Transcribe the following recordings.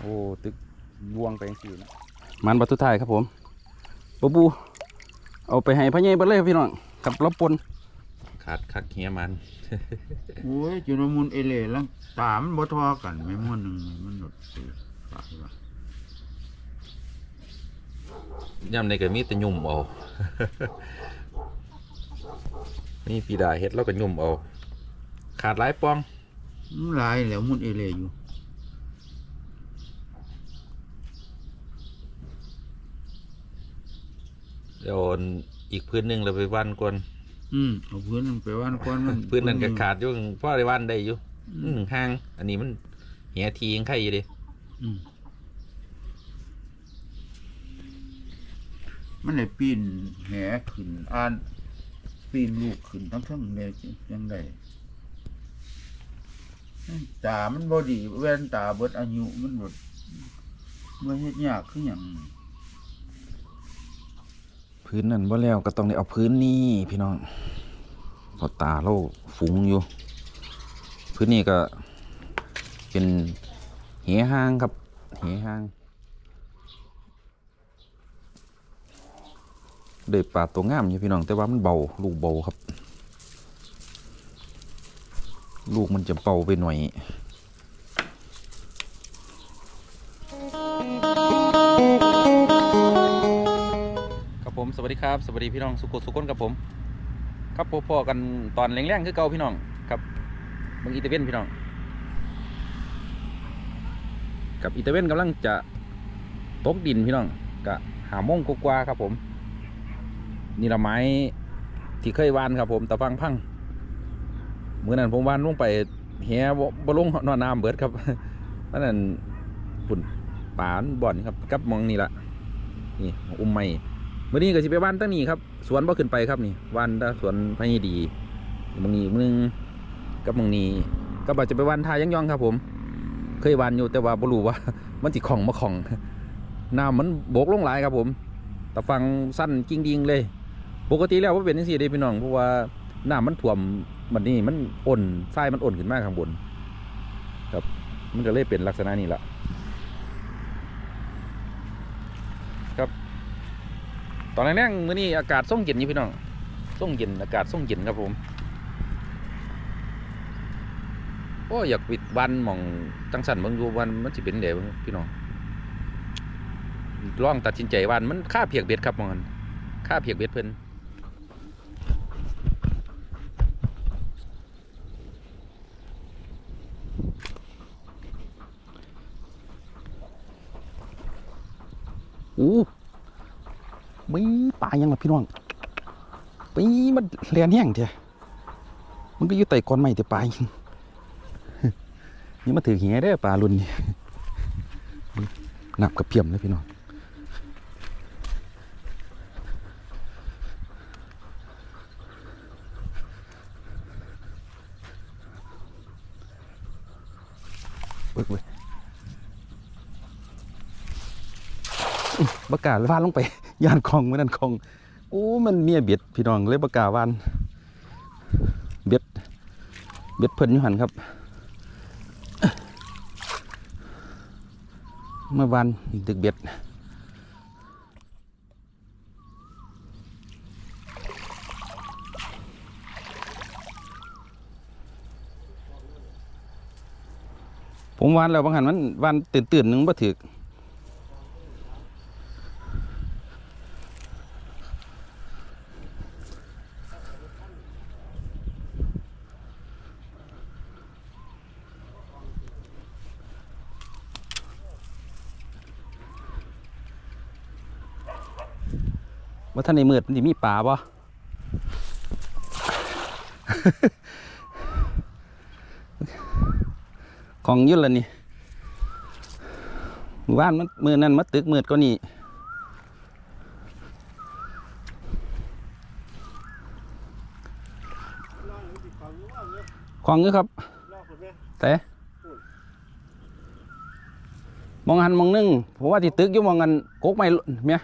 โอ้ตึกบวงไปสี่นะมันบัตรทุดท้ายครับผมปูปูเอาไปให้พระเยเบัดเลยครับพี่น้องกับรบปนขาดคักเฮียมันโอ้ยจุลมุนเอเล่ลังตามันบ่ทอกันไม่ม้วนหนึ่งมันหนดสิปากว่าย่ำในก็มีแต่ยุ่มเอา นี่ปีดาเฮ็ดแล้วก็ยุ่มเอา ขาดหลายปองมันหลายแล้วมุนเอเล่อยู่ เดี๋ยวอีกพื้นหนึ่งเราไปวันก่อนอืมเอาพื้นมันไปว่านก้อนมันพื้นนั้นก็ขาดอยู่พ่อได้วันได้อยู่อืหมนึ่งห้าง อันนี้มันเหียทียังไข่อยู่ดิอืมมันเลยปีนแหขึ้นอ่านปีนลูกขึ้นทั้งทั้งเลยยังไงตามันบอดีแว่นตาเบิดอายุมันบดเมื่อเฮ็ดยากคืออย่าง พื้นนั่นบ่แล้วก็ต้องได้เอาพื้นนี่พี่น้องพอตาเราฝูงอยู่ พื้นนี้ก็เป็นเหห้างครับเหห้างเด็ปลาตัวงามอยู่พี่น้องแต่ว่ามันเบาลูกเบาครับ ลูกมันจะเบาไปหน่อย ครับสวัสดีพี่น้องสุโขสุขคนครับผม ครับพบพอกันตอนแรงๆคือเก่าพี่น้องครับเบางอีเตเวนพี่น้อง กับอีเตเวนกำลังจะตกดินพี่น้องกะหาโมงกกว่าครับผม นี่ละไม้ที่เคยวานครับผมตะฟังพังเมื่อนั้นผมวานลงไปเฮียบ่บ่ลงนอนน้ำเบิดครับเพราะนั้นปุ่นป่านบ่อนครับกับมองนี่ละนี่อุ้มไม้ มื่อนี้ก็สิไปวานตั้งนี้ครับ สวนบ่ขึ้นไปครับนี่วานแตาสวนพญดีมองนี้มึงกับมองนี้ก็บ่จะไปวานทายังยองครับผม เคยวานอยู่แต่ว่าบ่รู้ว่า มันสิของมาของน้ำมันโบกลงหลายครับผมแตะฟังสั้นจริงดิงเลย ปกติแล้วว่าเป็นจังซี่เด้พี่น้องเพราะว่าน้ำมันท่วมมันนี่มันอ่อนทรายมันอ่อนขึ้นมากข้างบน ครับ มันก็เลยเป็นลักษณะนี้ละครับ ตอนแรกๆมื้อนี้อากาศส่งเย็นอยู่พี่น้องส่งเย็นอากาศส่งเย็นครับผมโอ้อยากปิดวันมองจังสันเบิ่งดูวันมันสิเป็นเดี๋ยวพี่น้องลองตัดสินใจวันมันค่าเพียกเบ็ดครับมองนั้นค่าเพียกเบ็ดเพิ่นอู้ มีปลายังล่ะพี่น้องปีมันแลนแห้งเถอะมันก็อยู่ใต้ก้อนไม้แต่ปลายนี่มาถือเหี้ยได้ปลารุ่นนี้นับกับเพียมเลยพี่น้องเบิกเว้ยบกล้าว่านลงไป ย่านคลองมื่นั้นคลองโอ้มันเมียเบียดพี่น้องเลยบกล้าวานเบียดเบียดเพิ่นอยู่หันครับเมื่อวานดึกเบียดผมวานแล้วบางหันมันวานตื่นตื่นหนึงบ่ถึก ว่าท่านในมืดมันสิมีป่าบ่ของยุ่นละนี่หมู่บ้านมันมือนั่นมัดตึกมืดก็นี่ของนี้ครับแต่มองหันมองนึงผมว่าที่ตึกอยู่มองกันกกไม่เมีย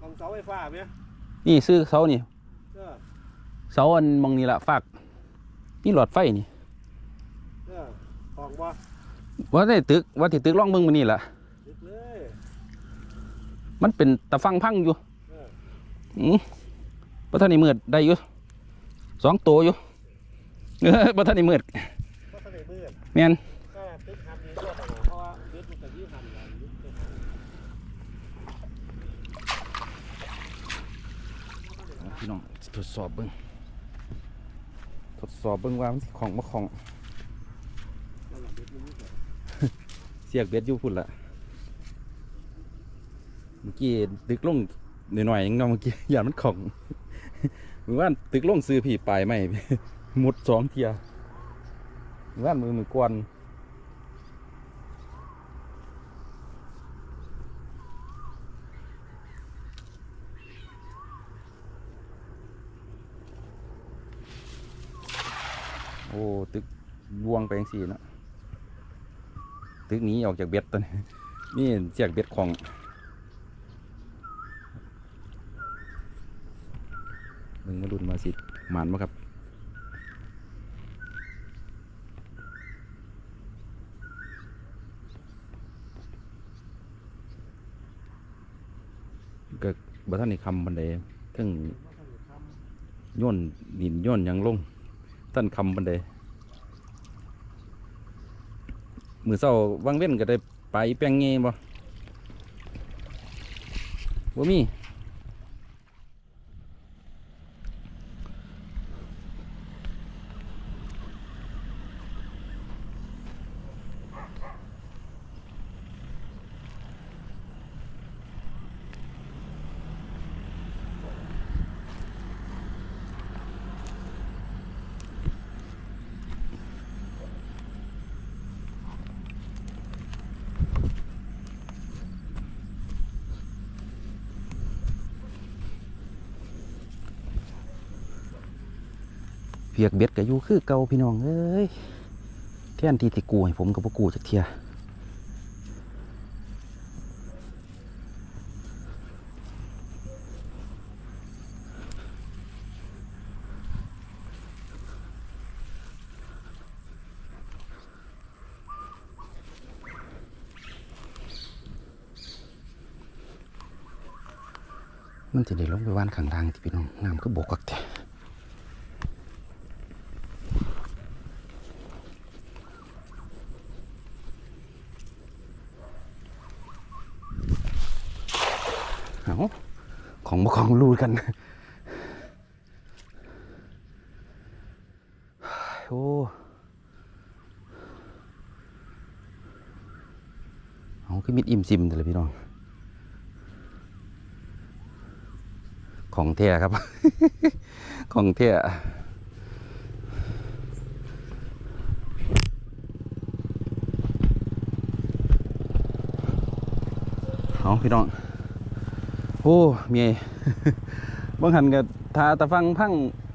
ของเสาไฟฟ้าไหม นี่ซื้อเสานี่เสาอันมองนี่ละฝากนี่หลอดไฟนี่ออกบ่ว่าในตึกว่าที่ตึกร่องเมืองมันนี่ละมันเป็นตะฟังพังอยู่อืมพระท่านนี่มืดได้อยู่สองตัวอยู่เออพระท่านนี่มืดเมียน พี่น้องทดสอบเบิ้งทดสอบเบิ้งว่ามันสิของบ่ของ เสียกเบ็ดอยู่พุ่นละเมื่อกี้ตึกลงหน่อยๆยังเนาะเมื่อกี้อย่ามันของมือว่านตึกลงซื้อผีปลายไม่หมดสองเทียมือว่านมือมือกวน อ้ตึกบวงไปยังสี่เนาะตึกนี้ออกจากเบ็ดตอนนี้นี่เสียกเบ็ดของมึงมาดุนมาสิหมานมาครับก็บัท่านนี่คำบันไดทั้งย่นดินย่นยังลง ท่านคำบันไดมือเศร้าวังเว้นก็ได้ไปแป้งเงี้บ่บ่มี เพียกเบ็ดก็อยู่คือเก่าพี่น้องเอ้ยแทนที่สิกูให้ผมก็บ่กูจักเทียมันจะได้ลงไปว่านข้างล่างที่พี่น้องน้ำก็บกกักแท้ เอา ของมาของรูดกัน โอ้เอาคือมิดอิ่มซิมเลยพี่น้อง ของเท่ครับ ของเท่เอาพี่น้อง อ้ เมียบางหันกับทาตะฟังพัง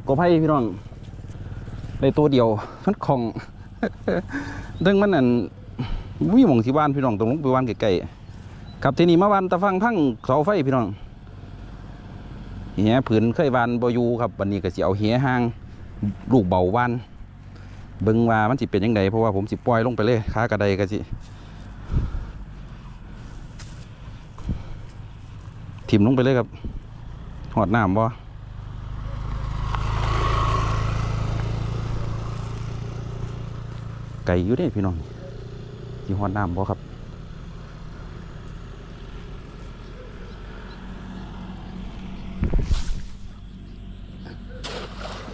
กบไผ่พี่น้องในตัวเดียวมันของดึงมันนั่นวิ่งมองที่บ้านพี่น้องตรงลงไปบ้านไกลๆครับที่นี่มาบ้านตะฟังพังเสาไฟพี่น้องเหียผืนเคยบานบอยูครับวันนี้ก็สิเอาเหียห้างลูกเบาบ้านเบิงว่ามันสิเป็นยังไงเพราะว่าผมสิปล่อยลงไปเลยค้ากระไดก็สิ ถิ่มลงไปเลยครับหอดน้ำบ่ไก่อยู่เด้พี่น้องที่หอดน้ำบ่ครับ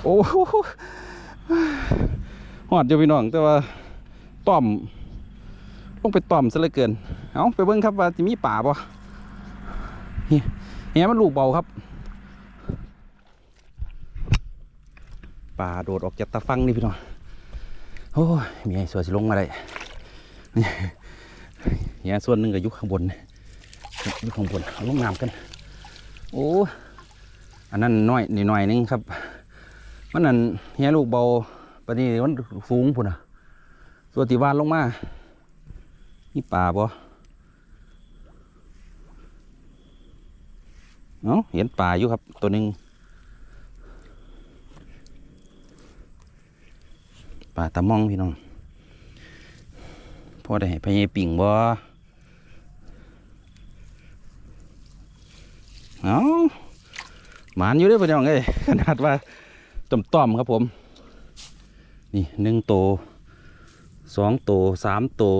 โอ้โหหอดอยู่พี่น้องแต่ว่าต่อมลงไปต่อมซะเหลือเกินเอาไปเบิ่งครับว่าจะมีป่าบ่ เฮียมันลูกเบาครับปลาโดดออกจากตาฟังนี่พี่น้องโอ้ยมีไอ้ส่วนสิลงมาได้นี่เฮียส่วนหนึ่งก็ยุคข้างบนยุคข้างบนเอาลงน้ำกัน โอ้อันนั้นน้อยนิดหน่อยนึงครับ มันนั่นเฮียลูกเบาปนี้มันสูงพุ่นอะส่วนที่วานลงมานี่ป่าบ่ เอ้าเห็นป่าอยู่ครับตัวหนึ่งป่าตะมองพี่น้องพอได้ให้พญายปิ่งบ่เอาหมานอยู่ด้วยพี่น้องเอ้ยขนาดว่าต่อมต้อมๆครับผม นี่หนึ่งโตวสองโตวสามโตว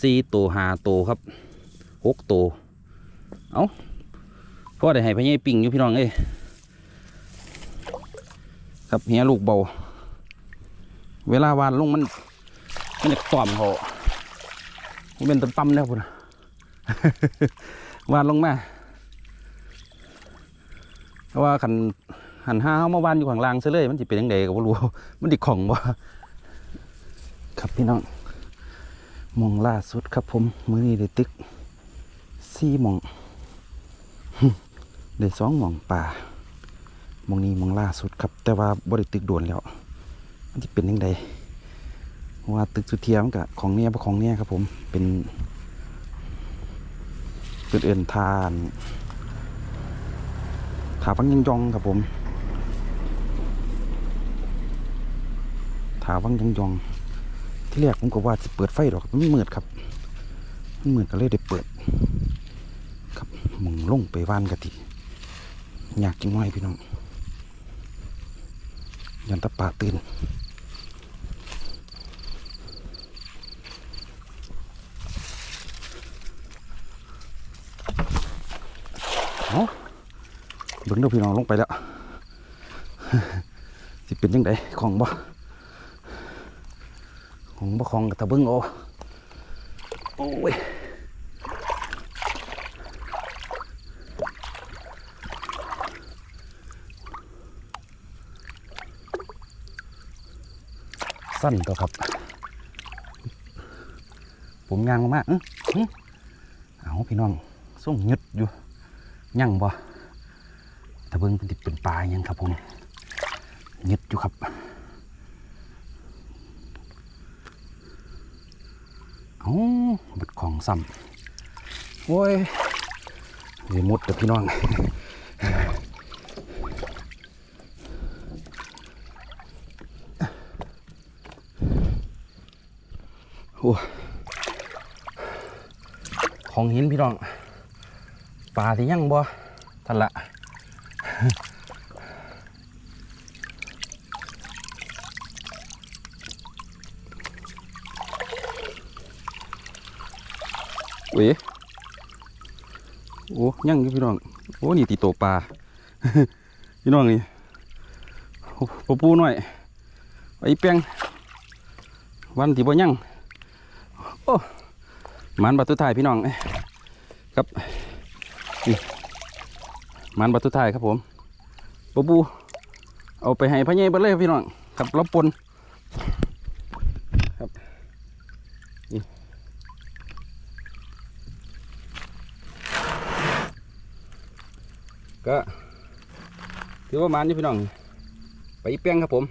สี่โตวห้าโตวครับหกโตวเอา พ่อได้ให้พญายปิ่งอยู่พี่น้องเอ้ยครับเฮียลูกเบา เวลาวานลงมันมันจะต่อมเขามันเป็นตั้มๆแล้วพุ่นะวานลงมาเพราะว่าขันหันห้าเขามาวานอยู่ข้างล่างซะเลยมันจะเป็นยังไงก็บ่รู้มันดิของบ่ครับพี่น้องมองล่าสุดครับผม มือนี้ได้ตึกสี่มอง ได้สองหมองป่าหมองนี้หมองล่าสุดครับ แต่ว่าบ่ได้ตึกโดนแล้ว มันจะเป็นยังไงว่าตึกสุเทียมกับของเนี้ยบ่ของเนี้ยครับผมเป็นเป็นเอื่นทานถาวังยังยองครับผมถาวังยังยอง ที่แรกผมก็ว่าจะเปิดไฟดอกมันมืดครับมันมืดก็เลยได้เปิด ครับมองลงไปว่านกะทิ อยากกินน้อยพี่น้อง ยันตะป่าตื่นเอาบิ่งเดูพี่น้องลงไปแล้ว สิเป็นยังไงของบ่ของบ่ของกับตะเบิ่งเอาโอ้ย สั้นตัวครับ ผมยางมากๆอื้อเอาพี่น้องส่งหยุดอยู่ยั่งบ่แต่เบิ่งเป็นติดเป็นปลายังครับผมยึดอยู่ครับเอาบัดของซ้ำโอ้ยเดี๋ยวมุดเด้อพี่น้อง โอ้ของหินพี่น้องปลาที่ยังบ่ทันละเว้ยโอ้ยังอยู่พี่น้อง โอ้ นี่ตีโตปลา พี่น้องนี่โอ้ปปูหน่อยไอ้เปียงวันที่บ่ยั่ง โอ้มันบัตตุถ่ายพี่น้องครับนี่มันบัตรทุดท้ายครับผมปะบู เอาไปให้พระเยบเลยพี่น้องครับรับปนครับนี่ก็ถือว่ามันนี่พี่น้อง ไปอีแป้งครับผม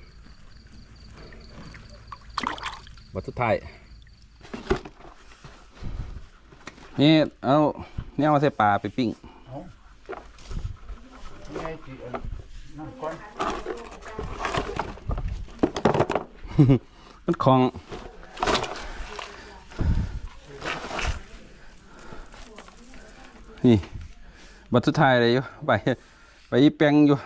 บัตรทุดท้าย นี่เอาเนี่ยเอาใส่ปลาไปปิ้งนี่ไอ้ที่อันนั่นก่อนมันของนี่ บัตรสุดท้ายเลยอยู่ไป ไปอีแปลงอยู่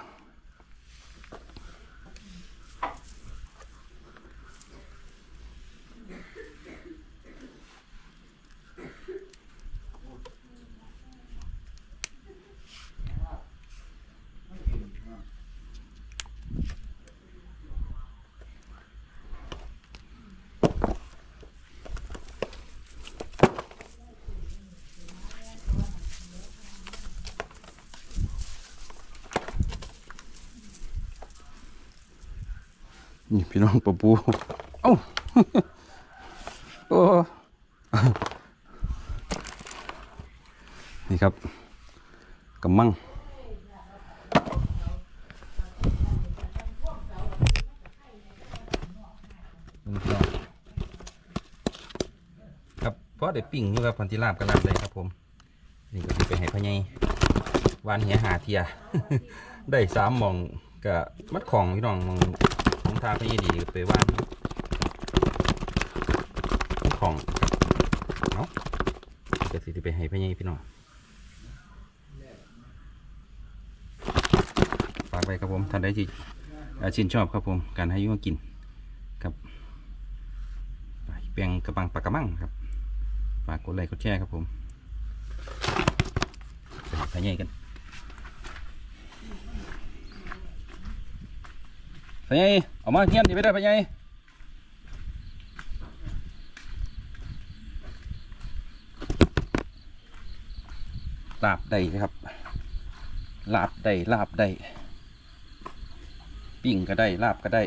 นี่พี่น้องปะปูเอ้าโอ้นี่ครับกำมังครับเพราะได้ปิ่งอยู่ครับพันธิลาบกับลาบเลยครับผมนี่ก็สิไปให้พ่อใหญ่วานเหียหาเทีย ได้สามหมองกับมัดของพี่น้องมองาไปยี่ดีไปว่านของเนาะก็สิไปให้พี่ยี่พี่น้องฝากไปครับผมท่านได้ที่ชินชอบครับผม การให้ยุ่งกินครับเปียงกระบังปากกระมังครับฝากกดไลค์กดแชร์ครับผมไปพี่ยี่กัน ไปใหญ่เอกมาเงี้ยนดีไปได้ไปใหญ่ลาบได้ครับ ลาบได้ลาบได้ ปิ้งก็ได้ ลาบก็ได้